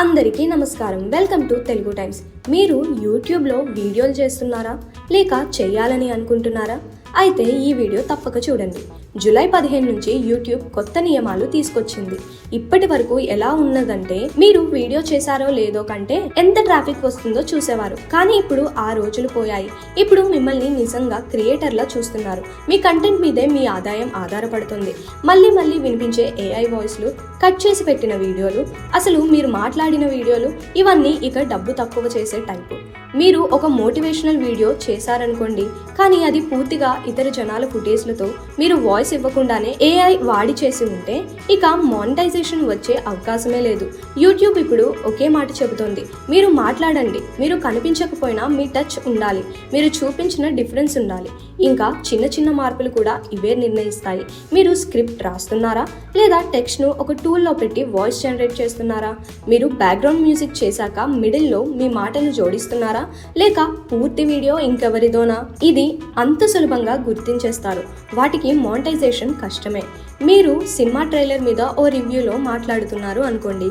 అందరికీ నమస్కారం. Welcome to Telugu Times. మీరు యూట్యూబ్లో వీడియోలు చేస్తున్నారా? లేక చేయాలని అనుకుంటున్నారా? అయితే ఈ వీడియో తప్పక చూడండి. జూలై పదిహేను నుంచి యూట్యూబ్ కొత్త నియమాలు తీసుకొచ్చింది. ఇప్పటి వరకు ఎలా ఉన్నదంటే మీరు వీడియో చేశారో లేదో కంటే ఎంత ట్రాఫిక్ వస్తుందో చూసేవారు. కానీ ఇప్పుడు ఆ రోజులు పోయాయి. ఇప్పుడు మిమ్మల్ని నిజంగా క్రియేటర్లా చూస్తున్నారు. మీ కంటెంట్ మీదే మీ ఆదాయం ఆధారపడుతుంది. మళ్ళీ మళ్ళీ వినిపించే ఏఐ వాయిస్లు కట్ చేసి పెట్టిన వీడియోలు అసలు మీరు మాట్లాడిన వీడియోలు ఇవన్నీ ఇక డబ్బు తక్కువ చేసే టైపు. మీరు ఒక మోటివేషనల్ వీడియో చేశారనుకోండి కానీ అది పూర్తిగా ఇతర జనాల ఫుటేజ్లతో మీరు వాయిస్ ఇవ్వకుండానే ఏఐ వాడి చేసి ఉంటే ఇక మానిటైజేషన్ వచ్చే అవకాశమే లేదు. యూట్యూబ్ ఇప్పుడు ఒకే మాట చెబుతోంది మీరు మాట్లాడండి మీరు కనిపించకపోయినా మీ టచ్ ఉండాలి మీరు చూపించిన డిఫరెన్స్ ఉండాలి. ఇంకా చిన్న చిన్న మార్పులు కూడా ఇవే నిర్ణయిస్తాయి. మీరు స్క్రిప్ట్ రాస్తున్నారా? లేదా టెక్స్ట్ను ఒక టూల్లో పెట్టి వాయిస్ జనరేట్ చేస్తున్నారా? మీరు బ్యాక్గ్రౌండ్ మ్యూజిక్ చేశాక మిడిల్లో మీ మాటలు జోడిస్తున్నారా? లేక పూర్తి వీడియో ఇంకెవరిదోనా? ఇది అంత సులభంగా గుర్తించేస్తారు. వాటికి మానిటైజేషన్ కష్టమే. మీరు సినిమా ట్రైలర్ మీద ఓ రివ్యూలో మాట్లాడుతున్నారు అనుకోండి.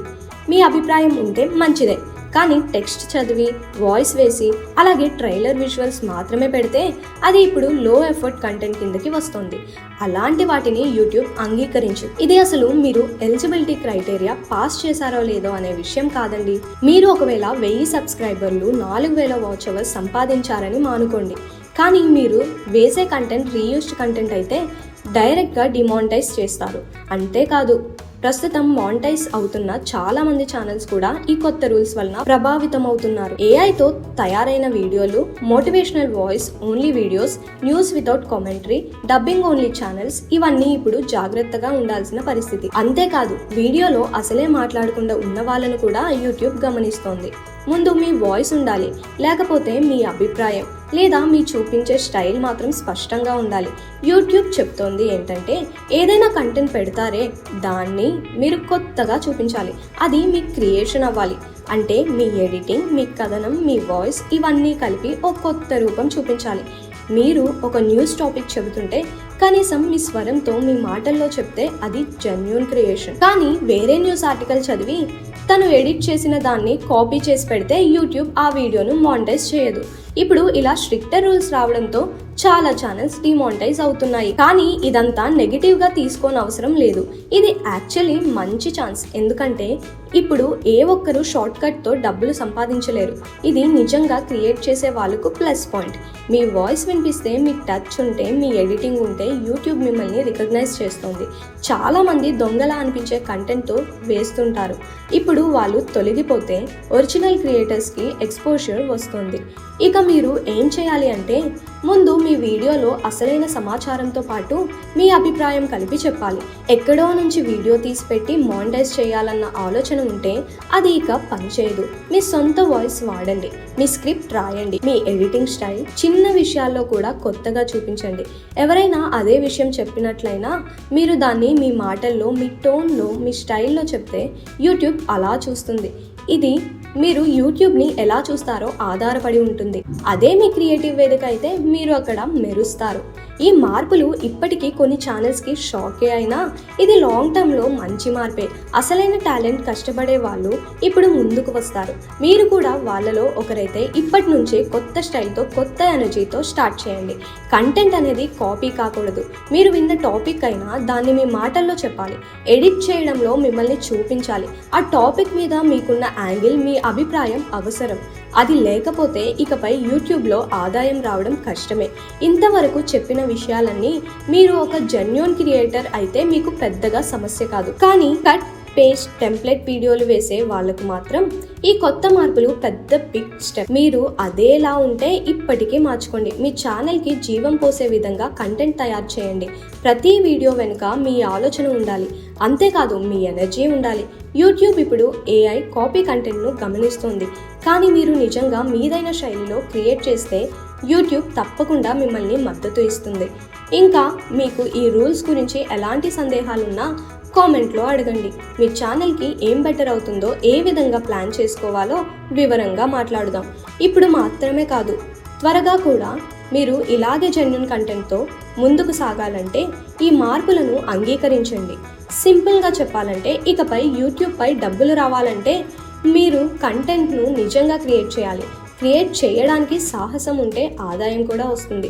మీ అభిప్రాయం ఉంటే మంచిదే. కానీ టెక్స్ట్ చదివి వాయిస్ వేసి అలాగే ట్రైలర్ విజువల్స్ మాత్రమే పెడితే అది ఇప్పుడు లో ఎఫర్ట్ కంటెంట్ కిందకి వస్తుంది. అలాంటి వాటిని యూట్యూబ్ అంగీకరించు. ఇది అసలు మీరు ఎలిజిబిలిటీ క్రైటీరియా పాస్ చేశారో లేదో అనే విషయం కాదండి. మీరు ఒకవేళ వెయ్యి సబ్స్క్రైబర్లు నాలుగు వేల వాచ్ అవర్స్ సంపాదించారని మానుకోండి. కానీ మీరు వేసే కంటెంట్ రీయూస్డ్ కంటెంట్ అయితే డైరెక్ట్గా డిమానిటైజ్ చేస్తారు. అంతేకాదు ప్రస్తుతం మానిటైజ్ అవుతున్న చాలా మంది ఛానల్స్ కూడా ఈ కొత్త రూల్స్ వలన ప్రభావితం అవుతున్నారు ఏఐతో తయారైన వీడియోలు motivational voice only videos news without commentary dubbing only channels ఇవన్నీ ఇప్పుడు జాగ్రత్తగా ఉండాల్సిన పరిస్థితి. అంతేకాదు వీడియోలో అసలే మాట్లాడకుండా ఉన్న వాళ్ళను కూడా యూట్యూబ్ గమనిస్తోంది. ముందు మీ వాయిస్ ఉండాలి లేకపోతే మీ అభిప్రాయం లేదా మీ చూపించే స్టైల్ మాత్రం స్పష్టంగా ఉండాలి. యూట్యూబ్ చెప్తోంది ఏంటంటే ఏదైనా కంటెంట్ పెడతారే దాన్ని మీరు కొత్తగా చూపించాలి. అది మీ క్రియేషన్ అవ్వాలి. అంటే మీ ఎడిటింగ్ మీ కథనం మీ వాయిస్ ఇవన్నీ కలిపి ఒక కొత్త రూపం చూపించాలి. మీరు ఒక న్యూస్ టాపిక్ చెబుతుంటే కనీసం మీ స్వరంతో మీ మాటల్లో చెప్తే అది జెన్యున్ క్రియేషన్ కానీ వేరే న్యూస్ ఆర్టికల్ చదివి తను ఎడిట్ చేసిన దాన్ని కాపీ చేసి పెడితే యూట్యూబ్ ఆ వీడియోను మానిటైజ్ చేయదు. ఇప్పుడు ఇలా స్ట్రిక్టర్ రూల్స్ రావడంతో చాలా ఛానల్స్ డిమానిటైజ్ అవుతున్నాయి. కానీ ఇదంతా నెగిటివ్గా తీసుకోని అవసరం లేదు. ఇది యాక్చువల్లీ మంచి ఛాన్స్ ఎందుకంటే ఇప్పుడు ఏ ఒక్కరు షార్ట్ కట్తో డబ్బులు సంపాదించలేరు. ఇది నిజంగా క్రియేట్ చేసే వాళ్ళకు ప్లస్ పాయింట్ మీ వాయిస్ వినిపిస్తే మీ టచ్ ఉంటే మీ ఎడిటింగ్ ఉంటే యూట్యూబ్ మిమ్మల్ని రికగ్నైజ్ చేస్తుంది. చాలా మంది దొంగలా అనిపించే కంటెంట్తో వేస్తుంటారు. ఇప్పుడు వాళ్ళు తొలగిపోతే ఒరిజినల్ క్రియేటర్స్కి ఎక్స్పోజర్ వస్తుంది. ఇక మీరు ఏం చేయాలి అంటే ముందు మీ వీడియోలో అసలైన సమాచారంతో పాటు మీ అభిప్రాయం కలిపి చెప్పాలి. ఎక్కడో నుంచి వీడియో తీసి పెట్టి మానిటైజ్ చేయాలన్న ఆలోచన ఉంటే అది ఇక పనిచేయదు మీ సొంత వాయిస్ వాడండి. మీ స్క్రిప్ట్ రాయండి. మీ ఎడిటింగ్ స్టైల్ చిన్న విషయాల్లో కూడా కొత్తగా చూపించండి. ఎవరైనా అదే విషయం చెప్పినట్లయినా మీరు దాన్ని మీ మాటల్లో మీ టోన్లో మీ స్టైల్లో చెప్తే యూట్యూబ్ అలా చూస్తుంది. ఇది మీరు యూట్యూబ్ని ఎలా చూస్తారో ఆధారపడి ఉంటుంది. అదే మీ క్రియేటివ్ వేదిక అయితే మీరు అక్కడ మెరుస్తారు. ఈ మార్పులు ఇప్పటికీ కొన్ని ఛానల్స్కి షాకే అయినా ఇది లాంగ్ టర్మ్లో మంచి మార్పే. అసలైన టాలెంట్ కష్టపడే వాళ్ళు ఇప్పుడు ముందుకు వస్తారు. మీరు కూడా వాళ్ళలో ఒకరైతే ఇప్పటి నుంచే కొత్త స్టైల్తో కొత్త ఎనర్జీతో స్టార్ట్ చేయండి. కంటెంట్ అనేది కాపీ కాకూడదు. మీరు విన్న టాపిక్ అయినా దాన్ని మీ మాటల్లో చెప్పాలి. ఎడిట్ చేయడంలో మిమ్మల్ని చూపించాలి. ఆ టాపిక్ మీద మీకున్న యాంగిల్ మీ అభిప్రాయం అవసరం. అది లేకపోతే ఇకపై యూట్యూబ్లో ఆదాయం రావడం కష్టమే. ఇంతవరకు చెప్పిన విషయాలన్నీ మీరు ఒక జెన్యున్ క్రియేటర్ అయితే మీకు పెద్దగా సమస్య కాదు. కానీ కట్ పేస్ట్ టెంప్లెట్ వీడియోలు వేసే వాళ్ళకు మాత్రం ఈ కొత్త మార్పులు పెద్ద బిగ్ స్టెప్ మీరు అదేలా ఉంటే ఇప్పటికీ మార్చుకోండి. మీ ఛానల్కి జీవం పోసే విధంగా కంటెంట్ తయారు చేయండి. ప్రతి వీడియో వెనుక మీ ఆలోచన ఉండాలి. అంతేకాదు మీ ఎనర్జీ ఉండాలి. యూట్యూబ్ ఇప్పుడు ఏఐ కాపీ కంటెంట్ను గమనిస్తుంది. కానీ మీరు నిజంగా మీదైన శైలిలో క్రియేట్ చేస్తే యూట్యూబ్ తప్పకుండా మిమ్మల్ని మద్దతు ఇస్తుంది. ఇంకా మీకు ఈ రూల్స్ గురించి ఎలాంటి సందేహాలున్నా కామెంట్లో అడగండి. మీ ఛానల్కి ఏం బెటర్ అవుతుందో ఏ విధంగా ప్లాన్ చేసుకోవాలో వివరంగా మాట్లాడుదాం. ఇప్పుడు మాత్రమే కాదు త్వరగా కూడా మీరు ఇలాగే జెన్యున్ కంటెంట్తో ముందుకు సాగాలంటే ఈ మార్పులను అంగీకరించండి. సింపుల్గా చెప్పాలంటే ఇకపై యూట్యూబ్పై డబ్బులు రావాలంటే మీరు కంటెంట్ను నిజంగా క్రియేట్ చేయాలి. క్రియేట్ చేయడానికి సాహసం ఉంటే ఆదాయం కూడా వస్తుంది.